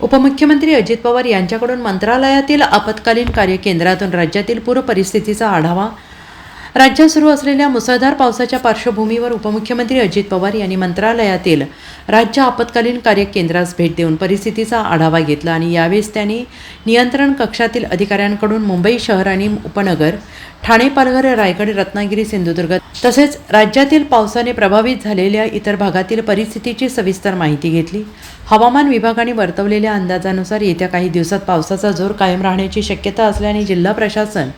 उपमुख्यमंत्री अजित पवार यांच्याकडून मंत्रालयातील आपत्कालीन कार्य केंद्रातून राज्यातील पूर परिस्थितीचा आढावा राज्यात सुरू असलेल्या मुसळधार पावसाच्या पार्श्वभूमीवर उपमुख्यमंत्री अजित पवार यांनी मंत्रालयातील राज्य आपत्कालीन कार्य केंद्रास भेट देऊन परिस्थितीचा आढावा घेतला आणि यावेळेस त्यांनी नियंत्रण कक्षातील अधिकाऱ्यांकडून मुंबई शहर आणि उपनगर ठाणे पालघर रायगड रत्नागिरी सिंधुदुर्ग तसेच राज्यातील पावसाने प्रभावित झालेल्या इतर भागातील परिस्थितीची सविस्तर माहिती घेतली. हवामान विभागाने वर्तवलेल्या अंदाजानुसार येत्या काही दिवसात पावसाचा जोर कायम राहण्याची शक्यता असल्याने जिल्हा प्रशासन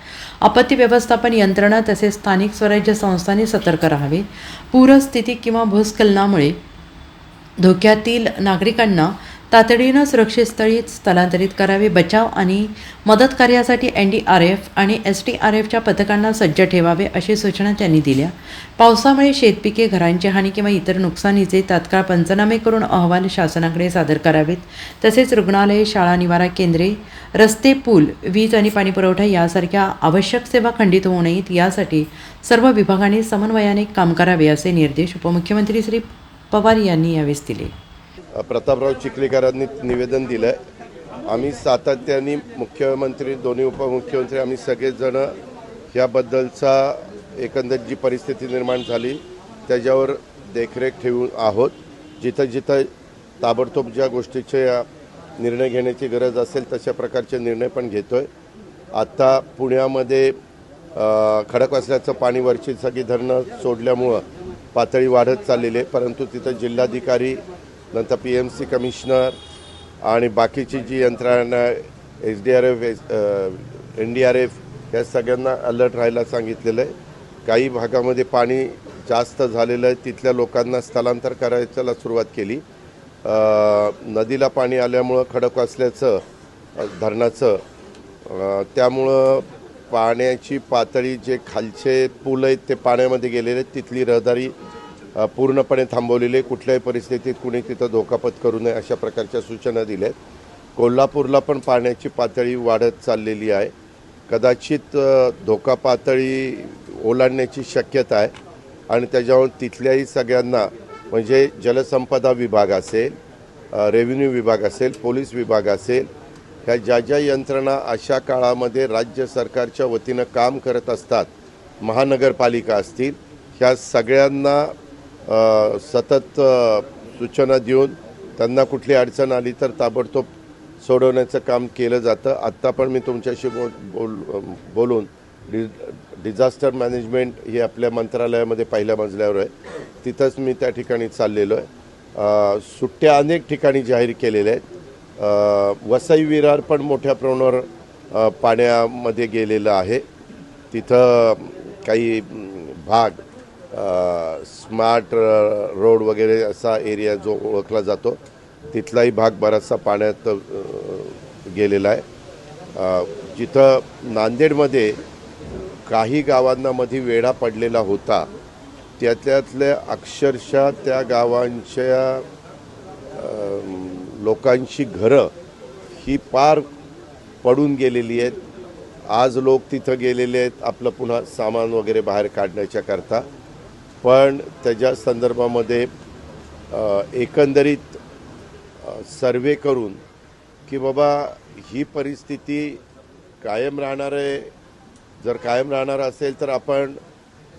आपत्ती व्यवस्थापन यंत्रणा तसेच स्थानिक स्वराज्य संस्थांनी सतर्क राहावे. पूरस्थिती किंवा भूस्खलनामुळे धोक्यातील नागरिकांना तातडीनं सुरक्षित स्थळी स्थलांतरित करावे बचाव आणि मदत कार्यासाठी एन डी आर एफ आणि एस टी आर एफच्या पथकांना सज्ज ठेवावे अशी सूचना त्यांनी दिल्या. पावसामुळे शेतपिके घरांची हानी किंवा इतर नुकसानीचे तात्काळ पंचनामे करून अहवाल शासनाकडे सादर करावेत. तसेच रुग्णालये शाळा निवारा केंद्रे रस्ते पूल वीज आणि पाणीपुरवठा यासारख्या आवश्यक सेवा खंडित होऊ नयेत यासाठी सर्व विभागांनी समन्वयाने काम करावे असे निर्देश उपमुख्यमंत्री श्री पवार यांनी यावेळेस दिले. प्रतापराव चिखलीकरांनी निवेदन दिलं आहे आम्ही सातत्याने मुख्यमंत्री दोन्ही उपमुख्यमंत्री आम्ही सगळेजणं याबद्दलचा एकंदर जी परिस्थिती निर्माण झाली त्याच्यावर देखरेख ठेवून आहोत. जिथं जिथं ताबडतोब ज्या गोष्टीचे निर्णय घेण्याची गरज असेल तशा प्रकारचे निर्णय पण घेतो आहे आत्ता पुण्यामध्ये खडकवासल्याचं पाणी वरची सगळी धरणं सोडल्यामुळं पातळी वाढत चाललेली आहे परंतु तिथं जिल्हाधिकारी नंतर पी एम सी कमिशनर आणि बाकीची जी यंत्रणा S D R F N D R F या सगळ्यांना अलर्ट राहायला सांगितलेलं आहे. काही भागामध्ये पाणी जास्त झालेलं आहे. तिथल्या लोकांना स्थलांतर करायला सुरुवात केली. नदीला पाणी आल्यामुळं खडक असल्याचं धरणाचं त्यामुळं पाण्याची पातळी जे खालचे पूल आहेत ते पाण्यामध्ये गेलेले आहेत. तिथली रहदारी पूर्णपणे थांबवलेली आहे. कुठल्याही परिस्थितीत कुणी तिथं धोकापत करू नये अशा प्रकारच्या सूचना दिल्या आहेत कोल्हापूरला पण पाण्याची पातळी वाढत चाललेली आहे. कदाचित धोका पातळी ओलांडण्याची शक्यता आहे. आणि त्याच्यावर तिथल्याही सगळ्यांना म्हणजे जलसंपदा विभाग असेल रेव्हेन्यू विभाग असेल पोलीस विभाग असेल ह्या ज्या ज्या यंत्रणा अशा काळामध्ये राज्य सरकारच्या वतीनं काम करत असतात महानगरपालिका असतील ह्या सगळ्यांना सतत सूचना देऊन त्यांना कुठली अडचण आली तर ताबडतोब सोडवण्याचं काम केलं जातं. आत्ता पण मी तुमच्याशी बोल बोल बोलून डि डिझास्टर मॅनेजमेंट हे आपल्या मंत्रालयामध्ये पहिल्या मजल्यावर आहे. तिथंच मी त्या ठिकाणी चाललेलो आहे. सुट्ट्या अनेक ठिकाणी जाहीर केलेल्या आहेत. वसई विरार पण मोठ्या प्रमाणावर पाण्यामध्ये गेलेलं आहे. तिथं काही भाग स्मार्ट रोड वगैरे असा एरिया जो ओळखला जातो तिथलाही भाग बराचसा पाण्यात गेलेला आहे. जिथं नांदेडमध्ये काही गावांना मध्ये वेढा पडलेला होता त्यातल्यातल्या अक्षरशः त्या गावांच्या लोकांची घरं ही पार पडून गेलेली आहेत. आज लोक तिथं गेलेले आहेत आपलं पुन्हा सामान वगैरे बाहेर काढण्याच्या करता. पण त्याच्या संदर्भामध्ये एकंदरीत सर्वे करून की बाबा ही परिस्थिती कायम राहणार आहे. जर कायम राहणार असेल तर आपण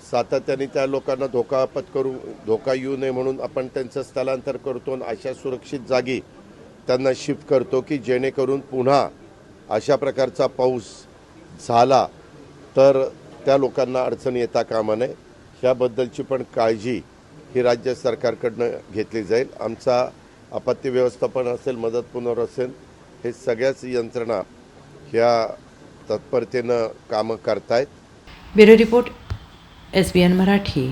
सातत्याने त्या लोकांना धोका पत्करू धोका येऊ नये म्हणून आपण त्यांचं स्थलांतर करतो आणि अशा सुरक्षित जागी त्यांना शिफ्ट करतो की जेणेकरून पुन्हा अशा प्रकारचा पाऊस झाला तर त्या लोकांना अडचण येता कामा नये. ह्याबद्दलची पण काळजी ही राज्य सरकारकडनं घेतली जाईल. आमचा आपत्ती व्यवस्थापन असेल मदत पुनर् असेल हे सगळ्याच यंत्रणा ह्या तत्परतेनं कामं करतायत. Bureau report S B N Marathi.